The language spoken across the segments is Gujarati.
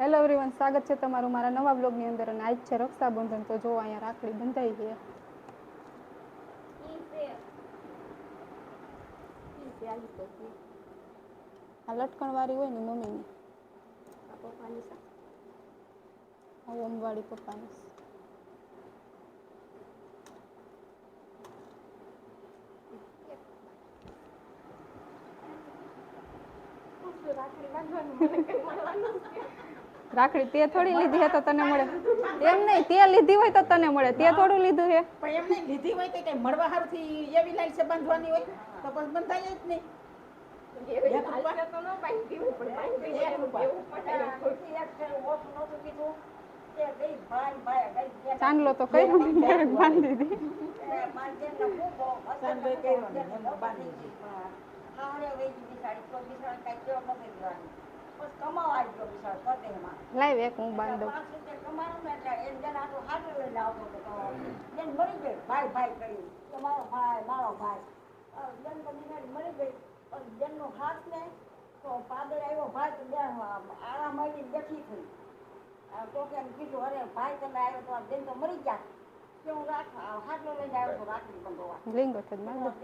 હેલો એવરીવન સ્વાગત છે તમારું મારા નવા બ્લોગની અંદર અને આજ છે રક્ષાબંધન. તો જો અહીંયા રાખડી બંધાઈ છે આ લટકણવાળી હોય ને મમ્મીની. આ ઓમવાળી પપ્પાની. રાખડી તે થોડી લીધી હે તો તને મળે. એમ નહીં તે લીધી હોય તો તને મળે. તે થોડું લીધું હે. પણ એમ નહીં લીધી હોય તો કઈ મળવા હારથી એવી લાઈન છે બાંધવાની હોય તો પછી બંધાય જ નહીં. ચાંદલો તો કઈ બાંધી દીધી. લાવ એક હું બાંધો તો કેમ કીધું અરે ભાઈ તમે આવ્યો તો બેન તો મરી ગયા. નહીં મેં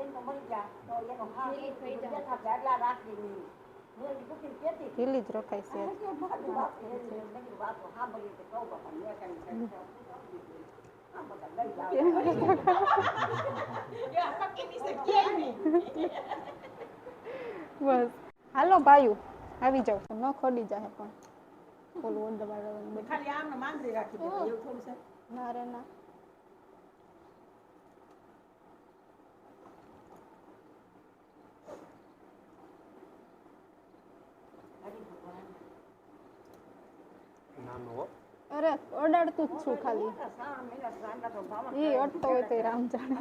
ઢીલી જ રોકાય છે. બસ હાલો ભાઈ આવી જાવ ન ખોડી જાય પણ ઓલું ઓર્ડર દબાડવાનું ખાલી આમ માંગરી રાખી દે એવું થોડું છે ના રે ના નાનો હો અરે ઓડાડતું જ છું ખાલી. ઈ અટતો હોય તો રામ જાણે.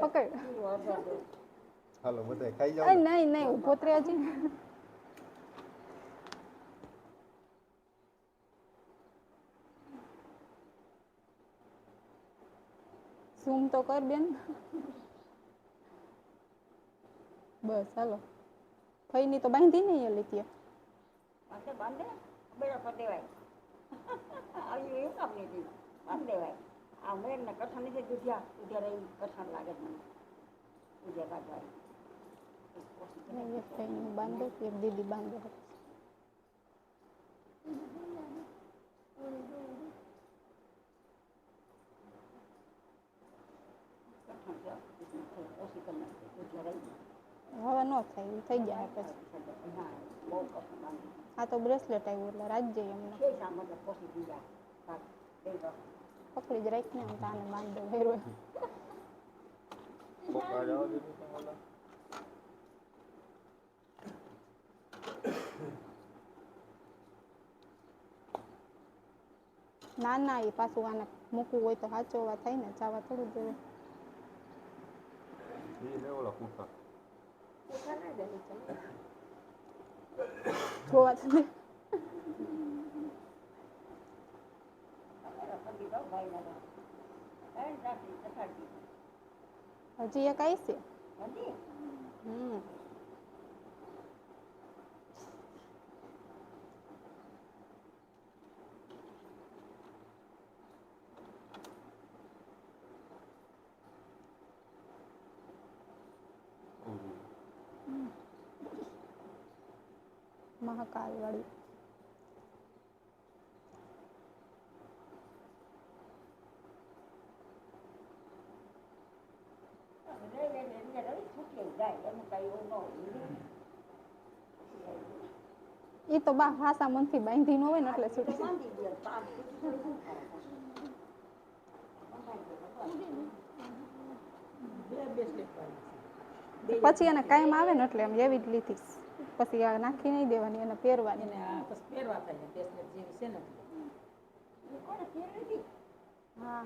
પકડ. હાલો બધાય ખાઈ એ નહીં નહીં ઊભો જ ઝૂમ તો કર બેન. બસ હાલો. ફઈની તો બાંધી નહીં એ લીધી બાંધે બેડો પર દેવાય. આવ્યું એવું કામ નથી બાંધ દેવાય આ મેં એમને કઠણ નથી દૂધ્યા ઉધ્યા રહી કઠણ લાગે મને. નહીં, એક બાંધો એક દીદી બાંધો હવે ન થાય થઈ જાય પછી. આ તો બ્રેસલેટ આવ્યું એટલે રાજ્ય એમને. જાય પકડી જ રાખીને હું તો આને બાંધ ઓલા? ના ના એ પાછું આને મૂકવું હોય તો સાચવવા થાય ને જવા થોડું દેવે ઈ લે ઓલા કૂઠા. ના દો રાખી કઠાડી હજી એક આવી છે? હમ ઓલું. મહાકાલ વાળી રહી રહી એમને રહી છૂટી જાય એનું કઈ એવું ન હોય એ તો બા હાસા મનથી બાંધી ન હોય ને એટલે છૂટી પછી એને કાયમ આવે ને એટલે એમ એવી જ લીધી પછી આ નાખી નહીં દેવાની એને પહેરવાની. ને પછી પહેરવા થાય bracelet જેવી છે ને હતી હા.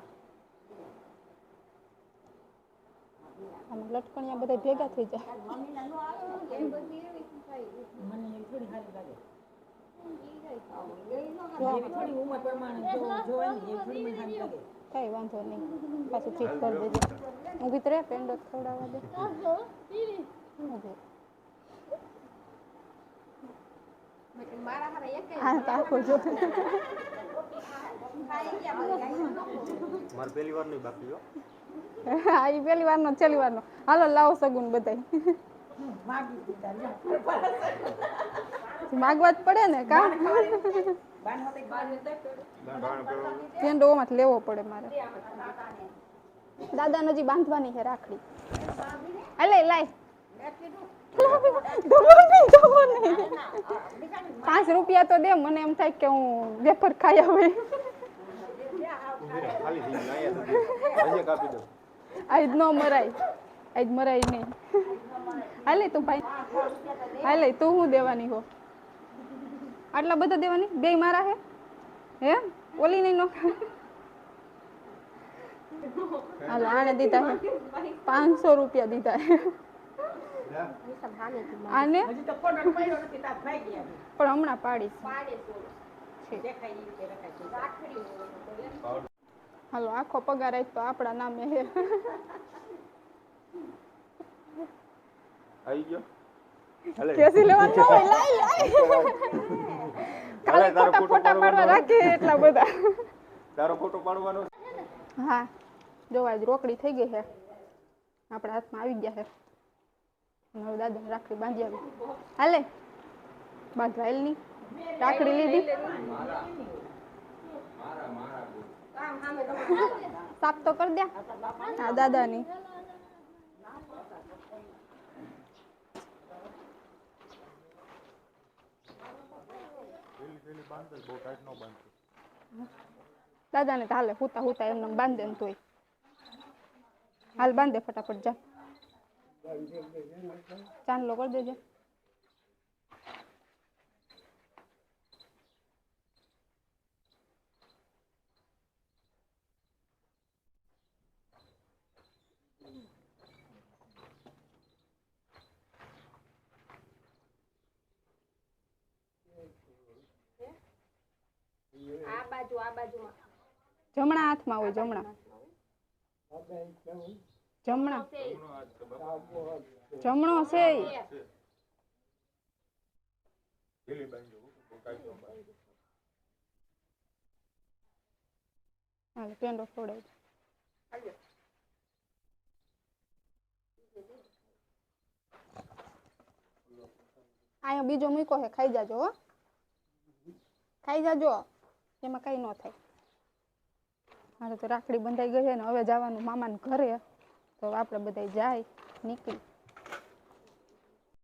આમ લટકણિયા બધા ભેગા થઈ જાય. મને એવી થોડી સારી લાગે. કઈ વાંધો નહીં. પાછું ઠીક કરી દેજો. ઊભી તો રે પેન્ડો ખવડાવવા દે. ઊભી. મારા પહેલી વાર નહીં બાકી હો હા એ પેલી વારનો છેલ્લી વારનો હાલો લાવો સગુન બધાય. માગવા જ પડે ને કા લેવો પડે મારે દાદા નજી બાંધવાની છે રાખડી અલે લાય. પાંચ રૂપિયા તો દે, મને એમ થાય કે હું વેફર ખાઈ આવે. આજ ન મરાય, આજ મરાય નહીં. હાલે તું ભાઈ, હાલે તું હું દેવાની હો? આટલા બધા દેવાની? બે મારા હે? હે? ઓલી નહીં નો? હાલ, આને દીધા હે. પાંચસો રૂપિયા દીધા હે. આને? પણ હમણાં પાડીશ. દેખાય ઈ રીતે રખાય છે. હાલો આખો પગાર આજ તો આપણા નામે હે. આવી ગયો? કેસી લેવાનું હોય લાય લાય કાલે ફોટા ફોટા પાડવા રાખે એટલા બધા. તારો ફોટો પાડવાનો હા. જો આજ રોકડી થઈ ગઈ છે આપણા હાથમાં આવી ગયા છે અને હવે દાદા રાખડી બાંધી આવી. હાલે? બાંધવાયેલની રાખડી લીધી? સાફ તો કરી દે. હા દાદાની. દાદાને તો હાલે, હુતા હુતા એમને બાંધે ને તોય. હાલ બાંધે ફટાફટ, જા. ચાંદલો કરી દેજે. જમણા હાથમાં હોય જમણા. જમણા. જમણો છે. પેંડો ફોડાય અહીંયા બીજો મૂકો છે, ખાઈ જાજો, હો. ખાઈ જાજો. એમાં કઈ ન થાય. મારે તો રાખડી બંધાઈ ગઈ છે ને, હવે જવાનું મામાને ઘરે. તો આપણે બધા જાય નીકળી.